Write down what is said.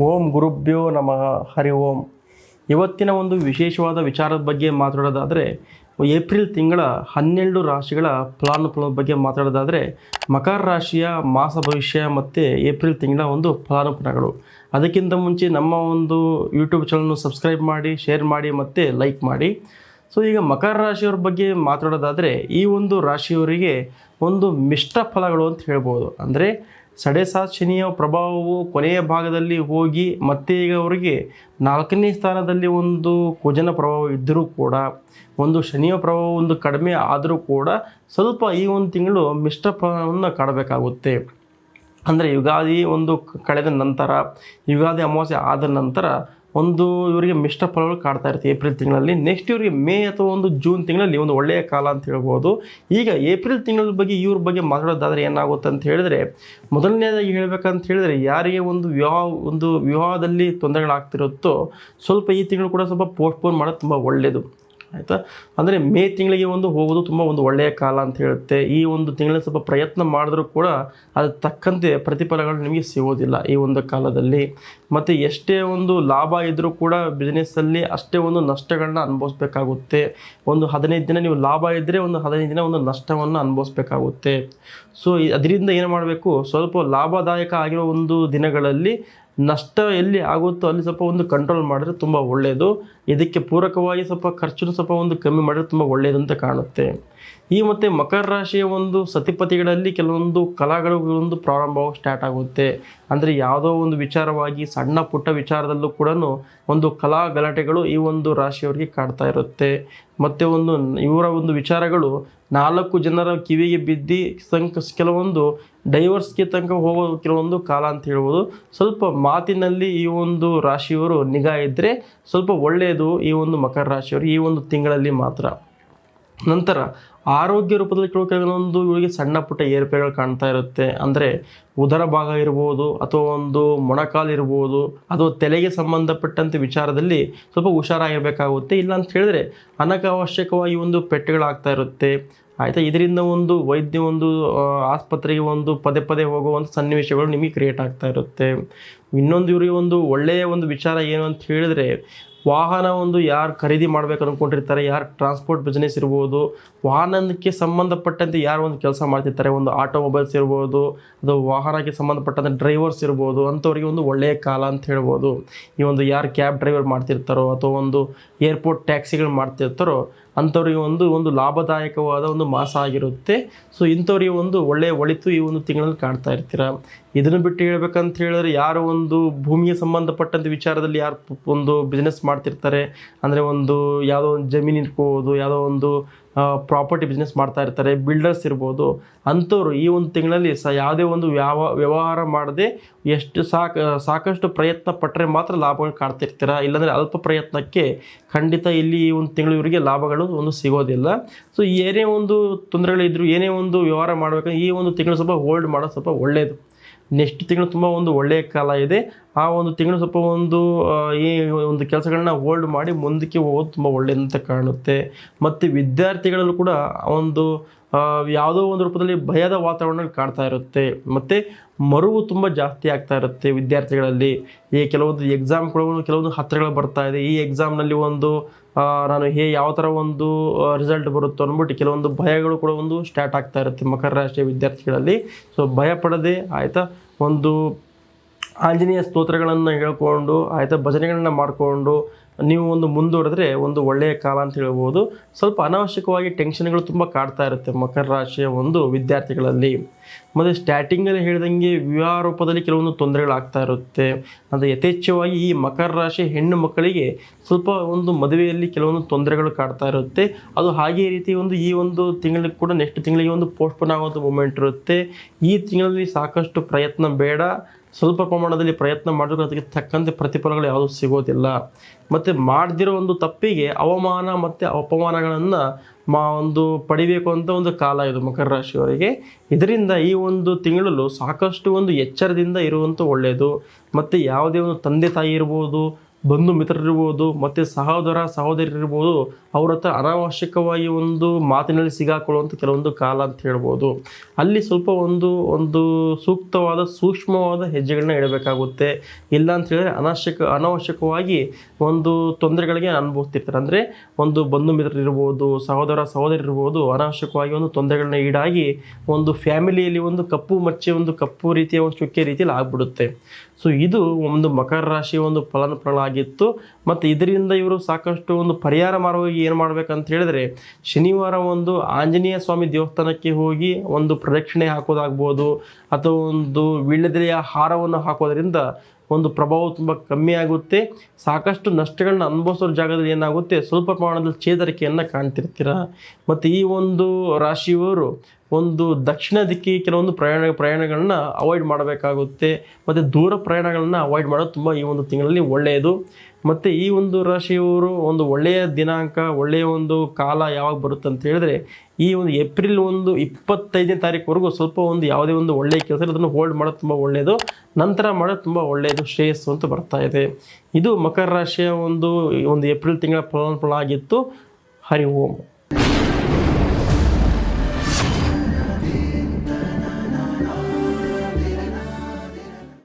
ಓಂ ಗುರುಭ್ಯೋ ನಮಃ ಹರಿ ಓಂ ಇವತ್ತಿನ ಒಂದು ವಿಶೇಷವಾದ ವಿಚಾರದ ಬಗ್ಗೆ ಮಾತಾಡೋದಾದರೆ, ಏಪ್ರಿಲ್ ತಿಂಗಳ ಹನ್ನೆರಡು ರಾಶಿಗಳ ಫಲಾನುಫಲದ ಬಗ್ಗೆ ಮಾತಾಡೋದಾದರೆ, ಮಕರ ರಾಶಿಯ ಮಾಸ ಭವಿಷ್ಯ ಮತ್ತು ಏಪ್ರಿಲ್ ತಿಂಗಳ ಒಂದು ಫಲಾನುಫಲಗಳು ಅದಕ್ಕಿಂತ ಮುಂಚೆ ನಮ್ಮ ಒಂದು ಯೂಟ್ಯೂಬ್ ಚಾನಲ್ನ ಸಬ್ಸ್ಕ್ರೈಬ್ ಮಾಡಿ ಶೇರ್ ಮಾಡಿ ಮತ್ತು ಲೈಕ್ ಮಾಡಿ. ಸೊ ಈಗ ಮಕರ ರಾಶಿಯವ್ರ ಬಗ್ಗೆ ಮಾತಾಡೋದಾದರೆ, ಈ ಒಂದು ರಾಶಿಯವರಿಗೆ ಒಂದು ಮಿಶ್ರ ಫಲಗಳು ಅಂತ ಹೇಳ್ಬೋದು. ಅಂದರೆ ಸಡೆಸಾತ್ ಶನಿಯ ಪ್ರಭಾವವು ಕೊನೆಯ ಭಾಗದಲ್ಲಿ ಹೋಗಿ ಮತ್ತೆ ಈಗ ಅವರಿಗೆ ನಾಲ್ಕನೇ ಸ್ಥಾನದಲ್ಲಿ ಒಂದು ಕುಜನ ಪ್ರಭಾವ ಇದ್ದರೂ ಕೂಡ, ಒಂದು ಶನಿಯ ಪ್ರಭಾವ ಒಂದು ಕಡಿಮೆ ಆದರೂ ಕೂಡ ಸ್ವಲ್ಪ ಈ ಒಂದು ತಿಂಗಳು ಮಿಶ್ರ ಕಾಡಬೇಕಾಗುತ್ತೆ ಅಂದರೆ ಯುಗಾದಿ ಒಂದು ಕಳೆದ ನಂತರ, ಯುಗಾದಿ ಅಮಾವಾಸ್ಯೆ ಆದ ನಂತರ ಒಂದು ಇವರಿಗೆ ಮಿಶ್ರ ಫಲಗಳು ಕಾಡ್ತಾ ಇರುತ್ತೆ ಏಪ್ರಿಲ್ ತಿಂಗಳಲ್ಲಿ. ನೆಕ್ಸ್ಟ್ ಇವರಿಗೆ ಮೇ ಅಥವಾ ಒಂದು ಜೂನ್ ತಿಂಗಳಲ್ಲಿ ಒಂದು ಒಳ್ಳೆಯ ಕಾಲ ಅಂತ ಹೇಳ್ಬೋದು. ಈಗ ಏಪ್ರಿಲ್ ತಿಂಗಳ ಬಗ್ಗೆ, ಇವ್ರ ಬಗ್ಗೆ ಮಾತಾಡೋದಾದರೆ ಏನಾಗುತ್ತೆ ಅಂತ ಹೇಳಿದ್ರೆ, ಮೊದಲನೇದಾಗಿ ಹೇಳಬೇಕಂತ ಹೇಳಿದ್ರೆ, ಯಾರಿಗೆ ಒಂದು ವಿವಾಹ, ಒಂದು ವಿವಾಹದಲ್ಲಿ ತೊಂದರೆಗಳಾಗ್ತಿರುತ್ತೋ ಸ್ವಲ್ಪ ಈ ತಿಂಗಳು ಕೂಡ ಸ್ವಲ್ಪ ಪೋಸ್ಟ್ಪೋನ್ ಮಾಡೋದು ತುಂಬ ಒಳ್ಳೆಯದು ಆಯಿತಾ? ಅಂದರೆ ಮೇ ತಿಂಗಳಿಗೆ ಒಂದು ಹೋಗೋದು ತುಂಬ ಒಂದು ಒಳ್ಳೆಯ ಕಾಲ ಅಂತ ಹೇಳುತ್ತೆ. ಈ ಒಂದು ತಿಂಗಳಲ್ಲಿ ಸ್ವಲ್ಪ ಪ್ರಯತ್ನ ಮಾಡಿದ್ರೂ ಕೂಡ ಅದು ತಕ್ಕಂತೆ ಪ್ರತಿಫಲಗಳು ನಿಮಗೆ ಸಿಗೋದಿಲ್ಲ ಈ ಒಂದು ಕಾಲದಲ್ಲಿ. ಮತ್ತು ಎಷ್ಟೇ ಒಂದು ಲಾಭ ಇದ್ದರೂ ಕೂಡ ಬಿಸ್ನೆಸ್ಸಲ್ಲಿ ಅಷ್ಟೇ ಒಂದು ನಷ್ಟಗಳನ್ನ ಅನುಭವಿಸ್ಬೇಕಾಗುತ್ತೆ. ಒಂದು ಹದಿನೈದು ದಿನ ನೀವು ಲಾಭ ಇದ್ದರೆ ಒಂದು ಹದಿನೈದು ದಿನ ಒಂದು ನಷ್ಟವನ್ನು ಅನುಭವಿಸ್ಬೇಕಾಗುತ್ತೆ. ಸೊ ಅದರಿಂದ ಏನು ಮಾಡಬೇಕು? ಸ್ವಲ್ಪ ಲಾಭದಾಯಕ ಆಗಿರೋ ಒಂದು ದಿನಗಳಲ್ಲಿ ನಷ್ಟ ಎಲ್ಲಿ ಆಗುತ್ತೋ ಅಲ್ಲಿ ಸ್ವಲ್ಪ ಒಂದು ಕಂಟ್ರೋಲ್ ಮಾಡಿದ್ರೆ ತುಂಬ ಒಳ್ಳೆಯದು ಇದಕ್ಕೆ ಪೂರಕವಾಗಿ ಸ್ವಲ್ಪ ಖರ್ಚು ಸ್ವಲ್ಪ ಒಂದು ಕಮ್ಮಿ ಮಾಡಿದ್ರೆ ತುಂಬ ಒಳ್ಳೆಯದು ಅಂತ ಕಾಣುತ್ತೆ. ಈ ಮತ್ತು ಮಕರ ರಾಶಿಯ ಒಂದು ಸತಿಪತಿಗಳಲ್ಲಿ ಕೆಲವೊಂದು ಕಲಾಗಳು, ಒಂದು ಪ್ರಾರಂಭ ಸ್ಟಾರ್ಟ್ ಆಗುತ್ತೆ. ಅಂದರೆ ಯಾವುದೋ ಒಂದು ವಿಚಾರವಾಗಿ ಸಣ್ಣ ಪುಟ್ಟ ವಿಚಾರದಲ್ಲೂ ಕೂಡ ಒಂದು ಕಲಾ ಗಲಾಟೆಗಳು ಈ ಒಂದು ರಾಶಿಯವರಿಗೆ ಕಾಡ್ತಾ ಇರುತ್ತೆ. ಮತ್ತು ಒಂದು ಇವರ ಒಂದು ವಿಚಾರಗಳು ನಾಲ್ಕು ಜನರ ಕಿವಿಗೆ ಬಿದ್ದು ಸಂಕ ಕೆಲವೊಂದು ಡೈವರ್ಸ್ಗೆ ತನಕ ಹೋಗೋ ಕೆಲವೊಂದು ಕಾಲ ಅಂತ ಹೇಳ್ಬೋದು. ಸ್ವಲ್ಪ ಮಾತಿನಲ್ಲಿ ಈ ಒಂದು ರಾಶಿಯವರು ನಿಗಾ ಇದ್ದರೆ ಸ್ವಲ್ಪ ಒಳ್ಳೆಯದು ಈ ಒಂದು ಮಕರ ರಾಶಿಯವರು ಈ ಒಂದು ತಿಂಗಳಲ್ಲಿ ಮಾತ್ರ. ನಂತರ ಆರೋಗ್ಯ ರೂಪದಲ್ಲಿ ಕೆಲವು ಕೆಲವೊಂದು ಇವರಿಗೆ ಸಣ್ಣ ಪುಟ್ಟ ಏರ್ಪೇರುಗಳು ಕಾಣ್ತಾ ಇರುತ್ತೆ. ಅಂದರೆ ಉದರ ಭಾಗ ಇರ್ಬೋದು, ಅಥವಾ ಒಂದು ಮೊಣಕಾಲು ಇರ್ಬೋದು, ಅಥವಾ ತಲೆಗೆ ಸಂಬಂಧಪಟ್ಟಂತೆ ವಿಚಾರದಲ್ಲಿ ಸ್ವಲ್ಪ ಹುಷಾರಾಗಿರಬೇಕಾಗುತ್ತೆ. ಇಲ್ಲ ಅಂತ ಹೇಳಿದ್ರೆ ಅನಕಾವಶ್ಯಕವಾಗಿ ಒಂದು ಪೆಟ್ಟುಗಳಾಗ್ತಾ ಇರುತ್ತೆ. ಆಯಿತಾ? ಇದರಿಂದ ಒಂದು ವೈದ್ಯ ಒಂದು ಆಸ್ಪತ್ರೆಗೆ ಒಂದು ಪದೇ ಪದೇ ಹೋಗುವಂಥ ಸನ್ನಿವೇಶಗಳು ನಿಮಗೆ ಕ್ರಿಯೇಟ್ ಆಗ್ತಾ ಇರುತ್ತೆ. ಇನ್ನೊಂದು ಇವರಿಗೆ ಒಂದು ಒಳ್ಳೆಯ ಒಂದು ವಿಚಾರ ಏನು ಅಂತ ಹೇಳಿದ್ರೆ ವಾಹನ ಒಂದು ಯಾರು ಖರೀದಿ ಮಾಡ್ಬೇಕು ಅಂದ್ಕೊಂಡಿರ್ತಾರೆ ಯಾರು ಟ್ರಾನ್ಸ್ಪೋರ್ಟ್ ಬಿಸ್ನೆಸ್ ಇರ್ಬೋದು, ವಾಹನಕ್ಕೆ ಸಂಬಂಧಪಟ್ಟಂತೆ ಯಾರು ಒಂದು ಕೆಲಸ ಮಾಡ್ತಿರ್ತಾರೆ, ಒಂದು ಆಟೋಮೊಬೈಲ್ಸ್ ಇರ್ಬೋದು, ಅದು ವಾಹನಕ್ಕೆ ಸಂಬಂಧಪಟ್ಟಂತೆ ಡ್ರೈವರ್ಸ್ ಇರ್ಬೋದು, ಅಂಥವ್ರಿಗೆ ಒಂದು ಒಳ್ಳೆಯ ಕಾಲ ಅಂತ ಹೇಳ್ಬೋದು. ಈ ಒಂದು ಯಾರು ಕ್ಯಾಬ್ ಡ್ರೈವರ್ ಮಾಡ್ತಿರ್ತಾರೋ ಅಥವಾ ಒಂದು ಏರ್ಪೋರ್ಟ್ ಟ್ಯಾಕ್ಸಿಗಳು ಮಾಡ್ತಿರ್ತಾರೋ, ಅಂಥವ್ರಿಗೆ ಒಂದು ಒಂದು ಲಾಭದಾಯಕವಾದ ಒಂದು ಮಾಸ ಆಗಿರುತ್ತೆ. ಸೊ ಇಂಥವ್ರಿಗೆ ಒಂದು ಒಳ್ಳೆಯ ಒಳಿತು ಈ ಒಂದು ತಿಂಗಳಲ್ಲಿ ಕಾಣ್ತಾ ಇರ್ತೀರ. ಇದನ್ನು ಬಿಟ್ಟು ಹೇಳ್ಬೇಕಂತ ಹೇಳಿದ್ರೆ ಯಾರು ಒಂದು ಭೂಮಿಗೆ ಸಂಬಂಧಪಟ್ಟಂತೆ ವಿಚಾರದಲ್ಲಿ ಯಾರು ಒಂದು ಬಿಸ್ನೆಸ್ ಮಾಡ್ತಿರ್ತಾರೆ. ಅಂದರೆ ಒಂದು ಯಾವುದೋ ಒಂದು ಜಮೀನು ಇಟ್ಕೋಬೋದು ಯಾವುದೋ ಒಂದು ಪ್ರಾಪರ್ಟಿ ಬಿಸ್ನೆಸ್ ಮಾಡ್ತಾ ಇರ್ತಾರೆ ಬಿಲ್ಡರ್ಸ್ ಇರ್ಬೋದು, ಅಂಥವ್ರು ಈ ಒಂದು ತಿಂಗಳಲ್ಲಿ ಸ ಯಾವುದೇ ಒಂದು ವ್ಯಾವ, ವ್ಯವಹಾರ ಮಾಡದೆ ಎಷ್ಟು ಸಾಕು, ಸಾಕಷ್ಟು ಪ್ರಯತ್ನ ಪಟ್ಟರೆ ಮಾತ್ರ ಲಾಭಗಳು ಕಾಡ್ತಿರ್ತೀರ ಇಲ್ಲಾಂದರೆ ಅಲ್ಪ ಪ್ರಯತ್ನಕ್ಕೆ ಖಂಡಿತ ಇಲ್ಲಿ ಈ ಒಂದು ತಿಂಗಳು ಇವರಿಗೆ ಲಾಭಗಳು ಒಂದು ಸಿಗೋದಿಲ್ಲ. ಸೊ ಏನೇ ಒಂದು ತೊಂದರೆಗಳಿದ್ರು ಏನೇ ಒಂದು ವ್ಯವಹಾರ ಮಾಡಬೇಕಂದ್ರೆ ಈ ಒಂದು ತಿಂಗಳು ಸ್ವಲ್ಪ ಹೋಲ್ಡ್ ಮಾಡೋದು ಸ್ವಲ್ಪ ಒಳ್ಳೆಯದು ನೆಕ್ಸ್ಟ್ ತಿಂಗಳು ತುಂಬ ಒಂದು ಒಳ್ಳೆಯ ಕಾಲ ಇದೆ. ಆ ಒಂದು ತಿಂಗಳು ಸ್ವಲ್ಪ ಒಂದು ಈ ಒಂದು ಕೆಲಸಗಳನ್ನ ಹೋಲ್ಡ್ ಮಾಡಿ ಮುಂದಕ್ಕೆ ಹೋಗೋದು ತುಂಬ ಒಳ್ಳೆಯದಂತ ಕಾಣುತ್ತೆ. ಮತ್ತು ವಿದ್ಯಾರ್ಥಿಗಳಲ್ಲೂ ಕೂಡ ಒಂದು ಯಾವುದೋ ಒಂದು ರೂಪದಲ್ಲಿ ಭಯದ ವಾತಾವರಣ ಕಾಣ್ತಾ ಇರುತ್ತೆ. ಮತ್ತು ಮರುವು ತುಂಬ ಜಾಸ್ತಿ ಆಗ್ತಾ ಇರುತ್ತೆ ವಿದ್ಯಾರ್ಥಿಗಳಲ್ಲಿ. ಈ ಕೆಲವೊಂದು ಎಕ್ಸಾಮ್ಗಳು ಕೆಲವೊಂದು ಹತ್ತಿರಗಳು ಬರ್ತಾ ಇದೆ. ಈ ಎಕ್ಸಾಮ್ನಲ್ಲಿ ಒಂದು ನಾನು ಹೇ, ಯಾವ ಥರ ಒಂದು ರಿಸಲ್ಟ್ ಬರುತ್ತೋ ಅಂದ್ಬಿಟ್ಟು ಕೆಲವೊಂದು ಭಯಗಳು ಕೂಡ ಒಂದು ಸ್ಟಾರ್ಟ್ ಆಗ್ತಾ ಇರುತ್ತೆ ಮಕರ ರಾಶಿಯ ವಿದ್ಯಾರ್ಥಿಗಳಲ್ಲಿ. ಸೊ ಭಯ ಪಡದೆ ಆಯಿತಾ ಒಂದು ಆಂಜನೇಯ ಸ್ತೋತ್ರಗಳನ್ನು ಹೇಳ್ಕೊಂಡು, ಆಯಿತಾ, ಭಜನೆಗಳನ್ನ ಮಾಡಿಕೊಂಡು, ನೀವು ಒಂದು ಮುಂದೂಡಿದ್ರೆ ಒಂದು ಒಳ್ಳೆಯ ಕಾಲ ಅಂತ ಹೇಳ್ಬೋದು. ಸ್ವಲ್ಪ ಅನಾವಶ್ಯಕವಾಗಿ ಟೆನ್ಷನ್ಗಳು ತುಂಬ ಕಾಡ್ತಾ ಇರುತ್ತೆ ಮಕರ ರಾಶಿಯ ಒಂದು ವಿದ್ಯಾರ್ಥಿಗಳಲ್ಲಿ. ಮತ್ತು ಸ್ಟಾರ್ಟಿಂಗಲ್ಲಿ ಹೇಳಿದಂಗೆ ವಿವಾಹ ರೂಪದಲ್ಲಿ ಕೆಲವೊಂದು ತೊಂದರೆಗಳಾಗ್ತಾ ಇರುತ್ತೆ. ಅಂದರೆ ಯಥೇಚ್ಛವಾಗಿ ಈ ಮಕರ ರಾಶಿ ಹೆಣ್ಣು ಮಕ್ಕಳಿಗೆ ಸ್ವಲ್ಪ ಒಂದು ಮದುವೆಯಲ್ಲಿ ಕೆಲವೊಂದು ತೊಂದರೆಗಳು ಕಾಡ್ತಾ ಇರುತ್ತೆ. ಅದು ಹಾಗೇ ರೀತಿ ಒಂದು ಈ ಒಂದು ತಿಂಗಳಿಗೆ ಕೂಡ ನೆಕ್ಸ್ಟ್ ತಿಂಗಳಿಗೆ ಒಂದು ಪೋಸ್ಟ್ಪೋನ್ ಆಗುವಂಥ ಮೂಮೆಂಟ್ ಇರುತ್ತೆ. ಈ ತಿಂಗಳಲ್ಲಿ ಸಾಕಷ್ಟು ಪ್ರಯತ್ನ ಬೇಡ. ಸ್ವಲ್ಪ ಪ್ರಮಾಣದಲ್ಲಿ ಪ್ರಯತ್ನ ಮಾಡಿದ್ರು, ಅದಕ್ಕೆ ತಕ್ಕಂತೆ ಪ್ರತಿಫಲಗಳು ಯಾವುದೂ ಸಿಗೋದಿಲ್ಲ. ಮತ್ತು ಮಾಡದಿರೋ ಒಂದು ತಪ್ಪಿಗೆ ಅವಮಾನ ಮತ್ತು ಅಪಮಾನಗಳನ್ನು ಮಾ ಒಂದು ಪಡಿಬೇಕು ಅಂತ ಒಂದು ಕಾಲ ಇದು ಮಕರ ರಾಶಿಯವರಿಗೆ. ಇದರಿಂದ ಈ ಒಂದು ತಿಂಗಳಲ್ಲೂ ಸಾಕಷ್ಟು ಒಂದು ಎಚ್ಚರದಿಂದ ಇರುವಂಥ ಒಳ್ಳೆಯದು ಮತ್ತು ಯಾವುದೇ ಒಂದು ತಂದೆ ತಾಯಿ ಇರ್ಬೋದು ಬಂಧು ಮಿತ್ರರಿರ್ಬೋದು, ಮತ್ತು ಸಹೋದರ ಸಹೋದರಿರ್ಬೋದು, ಅವ್ರ ಹತ್ರ ಅನಾವಶ್ಯಕವಾಗಿ ಒಂದು ಮಾತಿನಲ್ಲಿ ಸಿಗಾಕೊಳ್ಳುವಂಥ ಕೆಲವೊಂದು ಕಾಲ ಅಂತ ಹೇಳ್ಬೋದು. ಅಲ್ಲಿ ಸ್ವಲ್ಪ ಒಂದು ಒಂದು ಸೂಕ್ತವಾದ, ಸೂಕ್ಷ್ಮವಾದ ಹೆಜ್ಜೆಗಳನ್ನ ಇಡಬೇಕಾಗುತ್ತೆ. ಇಲ್ಲ ಅಂತ ಹೇಳಿದ್ರೆ ಅನಾವಶ್ಯಕ, ಅನಾವಶ್ಯಕವಾಗಿ ಒಂದು ತೊಂದರೆಗಳಿಗೆ ಅನುಭವಿಸ್ತಿರ್ತಾರೆ. ಅಂದರೆ ಒಂದು ಬಂಧು ಮಿತ್ರರಿರ್ಬೋದು, ಸಹೋದರ ಸಹೋದರಿ ಇರ್ಬೋದು ಅನಾವಶ್ಯಕವಾಗಿ ಒಂದು ತೊಂದರೆಗಳನ್ನ ಈಡಾಗಿ ಒಂದು ಫ್ಯಾಮಿಲಿಯಲ್ಲಿ ಒಂದು ಕಪ್ಪು ಮಚ್ಚೆ, ಒಂದು ಕಪ್ಪು ರೀತಿಯ ಒಂದು ಚುಕ್ಕೆ ರೀತಿಯಲ್ಲಿ ಆಗ್ಬಿಡುತ್ತೆ. ಸೊ ಇದು ಒಂದು ಮಕರ ರಾಶಿಯ ಒಂದು ಫಲಾನುಫಲಗಳಾಗಿತ್ತು ಮತ್ತು ಇದರಿಂದ ಇವರು ಸಾಕಷ್ಟು ಒಂದು ಪರಿಹಾರ ಮಾರ್ಗವಾಗಿ ಏನು ಮಾಡಬೇಕಂತ ಹೇಳಿದ್ರೆ, ಶನಿವಾರ ಒಂದು ಆಂಜನೇಯ ಸ್ವಾಮಿ ದೇವಸ್ಥಾನಕ್ಕೆ ಹೋಗಿ ಒಂದು ಪ್ರದಕ್ಷಿಣೆ ಹಾಕೋದಾಗ್ಬೋದು, ಅಥವಾ ಒಂದು ವೀಳ್ಯದೆಲೆಯ ಹಾರವನ್ನು ಹಾಕೋದ್ರಿಂದ ಒಂದು ಪ್ರಭಾವ ತುಂಬ ಕಮ್ಮಿ ಆಗುತ್ತೆ. ಸಾಕಷ್ಟು ನಷ್ಟಗಳನ್ನ ಅನುಭವಿಸೋ ಜಾಗದಲ್ಲಿ ಏನಾಗುತ್ತೆ? ಸ್ವಲ್ಪ ಪ್ರಮಾಣದಲ್ಲಿ ಚೇತರಿಕೆಯನ್ನು ಕಾಣ್ತಿರ್ತೀರ. ಮತ್ತು ಈ ಒಂದು ರಾಶಿಯವರು ಒಂದು ದಕ್ಷಿಣ ದಿಕ್ಕಿಗೆ ಕೆಲವೊಂದು ಪ್ರಯಾಣ, ಪ್ರಯಾಣಗಳನ್ನ ಅವಾಯ್ಡ್ ಮಾಡಬೇಕಾಗುತ್ತೆ. ಮತ್ತು ದೂರ ಪ್ರಯಾಣಗಳನ್ನ ಅವಾಯ್ಡ್ ಮಾಡೋದು ತುಂಬ ಈ ಒಂದು ತಿಂಗಳಲ್ಲಿ ಒಳ್ಳೆಯದು. ಮತ್ತು ಈ ಒಂದು ರಾಶಿಯವರು ಒಂದು ಒಳ್ಳೆಯ ದಿನಾಂಕ, ಒಳ್ಳೆಯ ಒಂದು ಕಾಲ ಯಾವಾಗ ಬರುತ್ತೆ ಅಂತ ಹೇಳಿದ್ರೆ, ಈ ಒಂದು ಏಪ್ರಿಲ್ ಒಂದು ಇಪ್ಪತ್ತೈದನೇ ತಾರೀಕುವರೆಗೂ ಸ್ವಲ್ಪ ಒಂದು ಯಾವುದೇ ಒಂದು ಒಳ್ಳೆಯ ಕೆಲಸ ಅದನ್ನು ಹೋಲ್ಡ್ ಮಾಡೋದು ತುಂಬ ಒಳ್ಳೆಯದು. ನಂತರ ಮಾಡೋದು ತುಂಬ ಒಳ್ಳೆಯದು, ಶ್ರೇಯಸ್ಸು ಅಂತ ಬರ್ತಾ ಇದೆ. ಇದು ಮಕರ ರಾಶಿಯ ಒಂದು ಒಂದು ಏಪ್ರಿಲ್ ತಿಂಗಳ ಫಲಾನುಫಲ ಆಗಿತ್ತು ಹರಿ ಓಂ.